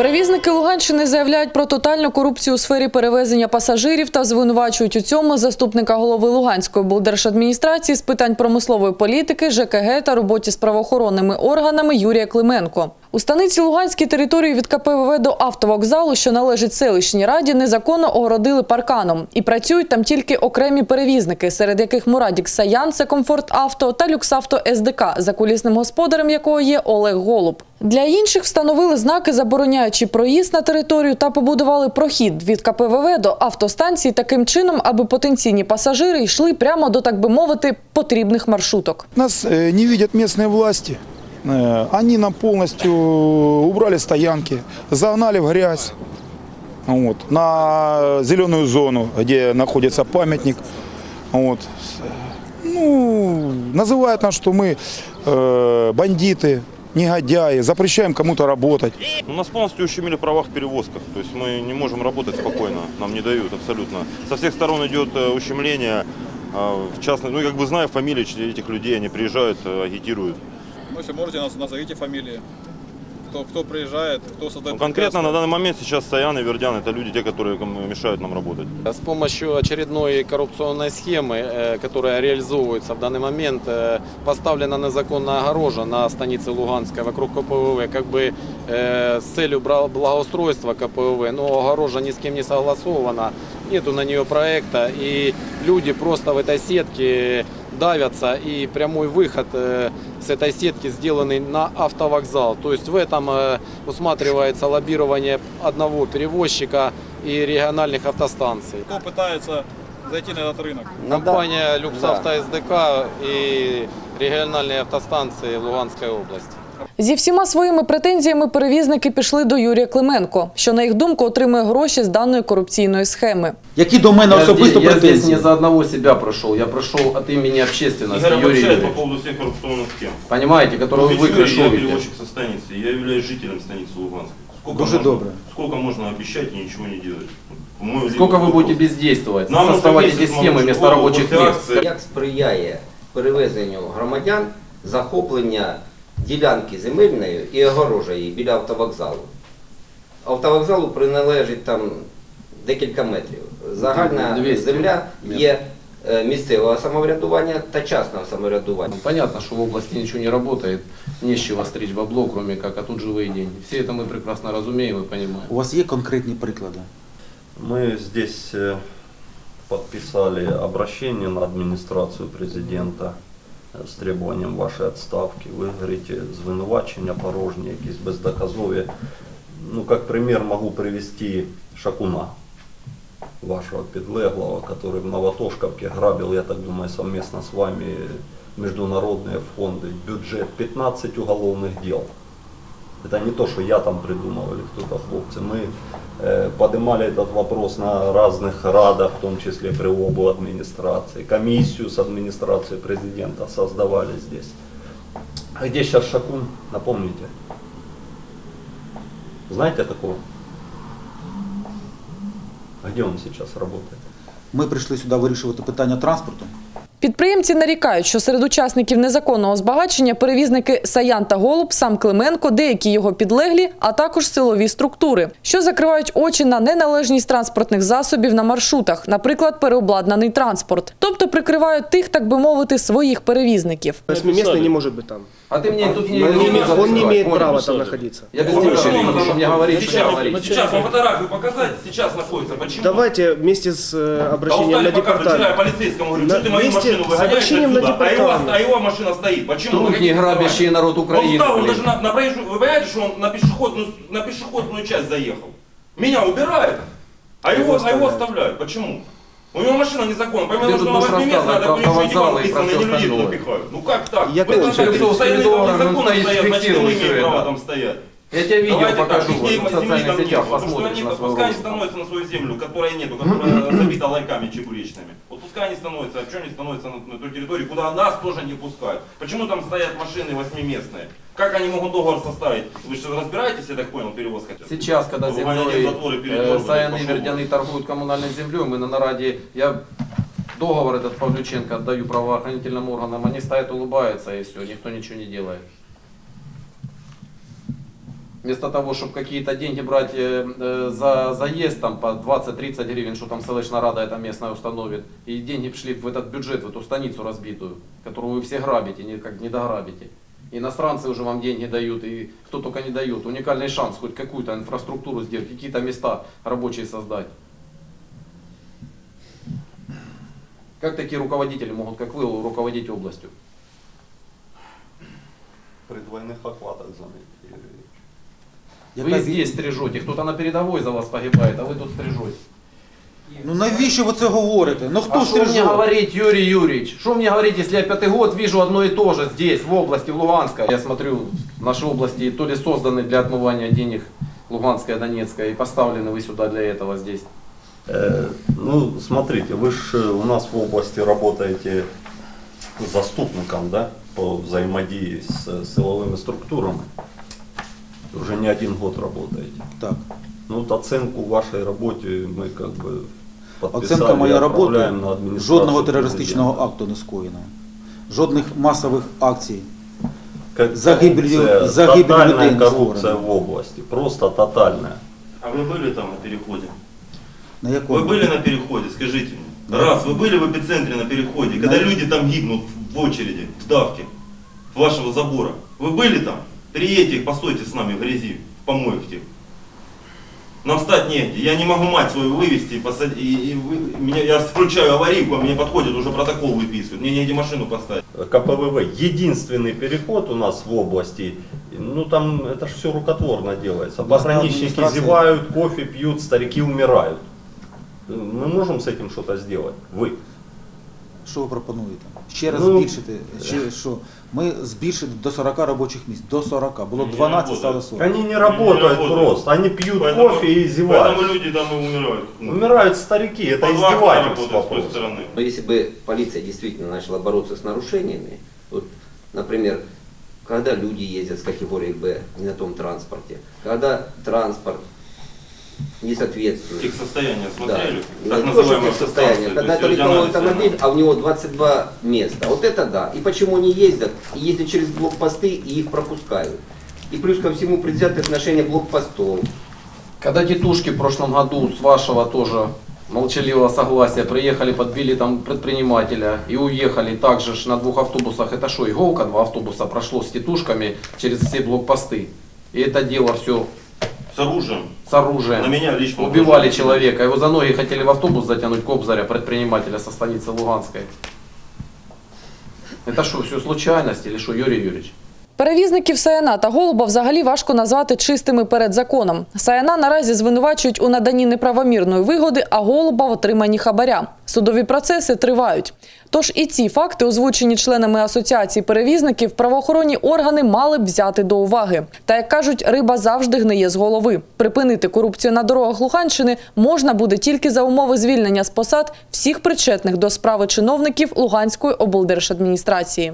Перевізники Луганщини заявляють про тотальну корупцію у сфері перевезення пасажирів та звинувачують у цьому заступника голови Луганської облдержадміністрації з питань промислової політики, ЖКГ та роботі з правоохоронними органами Юрія Клименко. У станиці Луганській територію від КПВВ до автовокзалу, що належить селищній раді, незаконно огородили парканом. І працюють там тільки окремі перевізники, серед яких Мурадік Саян, це комфорт авто та Люксавто СДК, за кулісним господарем якого є Олег Голуб. Для інших встановили знаки, забороняючи проїзд на територію та побудували прохід від КПВВ до автостанції таким чином, аби потенційні пасажири йшли прямо до, так би мовити, потрібних маршруток. Нас э, не видят местные власти. Они нам полностью убрали стоянки, загнали в грязь вот, на зеленую зону, где находится памятник. Вот. Ну, называют нас, что мы э, бандиты, негодяи, запрещаем кому-то работать. У нас полностью ущемили правах в перевозках. То есть мы не можем работать спокойно. Нам не дают абсолютно. Со всех сторон идет э, ущемление. А, В частности, ну, как бы знаю фамилии этих людей, они приезжают, э, агитируют. Ну, если можете, нас, назовите фамилии. Кто, кто приезжает, кто создает Ну, конкретно на данный момент сейчас Саян и Вердян это люди, те, которые мешают нам работать. С помощью очередной коррупционной схемы, э, которая реализовывается в данный момент, э, поставлена незаконная огорожа на станице Луганская вокруг КПВВ, как бы э, с целью благоустройства КПВВ, но огорожа ни с кем не согласована, нету на нее проекта, и люди просто в этой сетке давятся, и прямой выход э, с этой сетки сделанный на автовокзал. То есть в этом э, усматривается лоббирование одного перевозчика и региональных автостанций. Кто пытается зайти на этот рынок? Компания Люксавто СДК и региональные автостанции Луганской области. Зі всіма своїми претензіями перевізники пішли до Юрія Клименко, що на їх думку отримує гроші з даної корупційної схеми. Які до мене Я, особисто здесь, я здесь претензії? не за одного себя прошел, я прошел от имени общественности, Игорь Юрий обобщает по Юрьевич. поводу всех коррупционных схем. Понимаете, которую вы Отвечу, Я крышуете. перевозчик со станицы, я являюсь жителем станицы Луганска. Сколько Дуже можно, добре. Сколько можно обещать и ничего не делать? Мой Сколько либо вы будете вопрос. бездействовать, Нам создавать уже эти месяц схемы могут вместо школу, рабочих вот мест? акции. Як сприяє перевезенню громадян захоплення ділянки земельної і огорожа її біля автовокзалу? Автовокзалу приналежить там декілька метрів. Загальна 200 земля метрів. є е, місцевого самоврядування та частного самоврядування. Ну, Понятно, что в области ничего не работает, не с чего стричь бабло, кроме как, а тут живые деньги. Все это мы прекрасно разумеем и понимаем. У вас є конкретні приклади? Мы здесь э, подписали обращение на администрацию президента э, з требуванням вашої відставки. Ви говорите звинувачення порожні, якісь бездоказові. Ну, как пример могу привести Шакуна, вашего підлеглого, который в Новотошковке грабил, я так думаю, совместно с вами международные фонды. Бюджет 15 уголовных дел. Это не то, что я там придумал или кто-то хлопцы. Мы э, поднимали этот вопрос на разных радах, в том числе при ОБУ администрации. Комиссию с администрацией президента создавали здесь. А где сейчас Шакун, напомните? Знаете такого? А где он сейчас работает? Ми прийшли сюди вирішувати питання транспорту. Підприємці нарікають, що серед учасників незаконного збагачення перевізники Саян та Голуб, сам Клименко, деякі його підлеглі, а також силові структури, що закривають очі на неналежність транспортних засобів на маршрутах, наприклад, переобладнаний транспорт. Тобто прикривають тих, так би мовити, своїх перевізників. Восьмиместный не может быть там. А ты мне тут не, Он не, не имеет- он не имеет Понял. права там находиться. Я без тебя вижу, что мне говорить, что говорить. Сейчас вам фотографию показать, сейчас находится. Почему? Давайте вместе с э, Да обращением устали на показывать. Вчера я департамент. полицейскому говорю, На- что ты мою вместе машину на отсюда, а его, а его машина стоит. Почему? На Тут не грабящий народ Он Украины. он блин. даже на, на проезжую, вы понимаете, что он на пешеходную, на пешеходную часть заехал? Меня убирает, а его, а его оставляют. Почему? У него машина незаконна. Помимо того, что так у рассказывать него про еще про они всё людей туда остальное. пихают. Ну как так? Я Вы там Спиридонова, незаконно он стоит, стоят, значит, и мы фиксирует право это. там стоять. Я тебе видео Давайте покажу так, в их земли социальных сетях. Вот что посмотришь они, на свою пускай они становятся на свою землю, которой нету, которая забита ларьками чебуречными. Вот пускай они становятся, а что они становятся на, на той территории, куда нас тоже не пускают? Почему там стоят машины восьмиместные? Как они могут договор составить? Вы что, разбираетесь, я так понял, перевоз хотят? Сейчас, когда землей э, и Вердяны торгуют коммунальной землей, мы на нараде, я договор этот Павлюченко отдаю правоохранительным органам, они стоят, улыбаются и все, никто ничего не делает. Вместо того, чтобы какие-то деньги брать э, э, за заезд там, по 20-30 гривен, что там селищная рада это местная установит, и деньги шли в этот бюджет, в эту станицу разбитую, которую вы все грабите, никак не дограбите. Иностранцы уже вам деньги дают, и кто только не дает. Уникальный шанс хоть какую-то инфраструктуру сделать, какие-то места рабочие создать. Как такие руководители могут, как вы, руководить областью? При двойных охватах заметили. Вы Яка- здесь стрижете, кто-то на передовой за вас погибает, а вы тут стрижете. Ну навіщо ви це говорите? Ну хто а что мне стрижет? говорить, Юрий Юрьевич? Что мне говорить, если я пятый год вижу одно и то же здесь, в области, в Луганской? Я смотрю, наши области то ли созданы для отмывания денег Луганская, Донецкая, и поставлены вы сюда для этого здесь. Э, Ну, смотрите, вы же у нас в области работаете заступником, да, по взаимодействию с силовыми структурами Уже не один год работаете. Так. Ну, вот оценку вашей работе мы как бы подписали, Оценка моєї отправляем роботи на адміністрацію жодного терористичного президента. акту не скоєно. Жодних масових акцій. Как загибелью- коррупция, загибель тотальная людей не коррупция створена. в области, просто тотальная. А вы были там на переходе? На якому? Вы были на переходе, скажите мне. Раз, вы были в эпицентре на переходе, когда Да. люди там гибнут в очереди, в давке, вашего забора. Вы были там? Приедьте, постойте с нами в грязи, в помоях тех. Нам встать негде. Я не могу мать свою вывести и посадить. И, и вы- меня, я включаю аварийку, а мне подходят, уже протокол выписывают. Мне негде машину поставить. КПВВ единственный переход у нас в области, ну там это же все рукотворно делается. Пограничники зевают, кофе пьют, старики умирают. Мы можем с этим что-то сделать? Вы. Що ви пропонуєте? Ще раз Ну, збільшити. Ще, що? Ми збільшили до 40 робочих місць. До 40. Було Не 12, стало работает. 40. Они не работают работают. просто, они пьют Поэтому- кофе и зевают. Поэтому люди там и умирают. Умирают старики, это По два окна издевательство работают с той просто. стороны. Но если бы полиция действительно начала бороться с нарушениями, вот, например, когда люди ездят с категории Б не на том транспорте, когда транспорт не соответствует Техсостояние Да. смотрели? Не Так называемое состояние. состояние. Когда это легковой автомобиль, а у него 22 места. Вот это да. И почему они ездят? И ездят через блокпосты и их пропускают. И плюс ко всему предвзятое отношение блокпостов. Когда тетушки в прошлом году с вашего тоже молчаливого согласия приехали, подбили там предпринимателя и уехали также ж на двух автобусах. Это что, иголка, два автобуса прошло с тетушками через все блокпосты. И это дело все С оружием. с оружием. На меня лично. Убивали оружие. человека, его за ноги хотели в автобус затянуть Кобзаря, предпринимателя со станицы Луганской. Это что, все случайность или что, Юрий Юрьевич? Перевізників Саяна та Голуба взагалі важко назвати чистими перед законом. Саяна наразі звинувачують у наданні неправомірної вигоди, а Голуба в отриманні хабаря. Судові процеси тривають. Тож і ці факти, озвучені членами асоціації перевізників, правоохоронні органи мали б взяти до уваги. Та як кажуть, риба завжди гниє з голови. Припинити корупцію на дорогах Луганщини можна буде тільки за умови звільнення з посад всіх причетних до справи чиновників Луганської облдержадміністрації.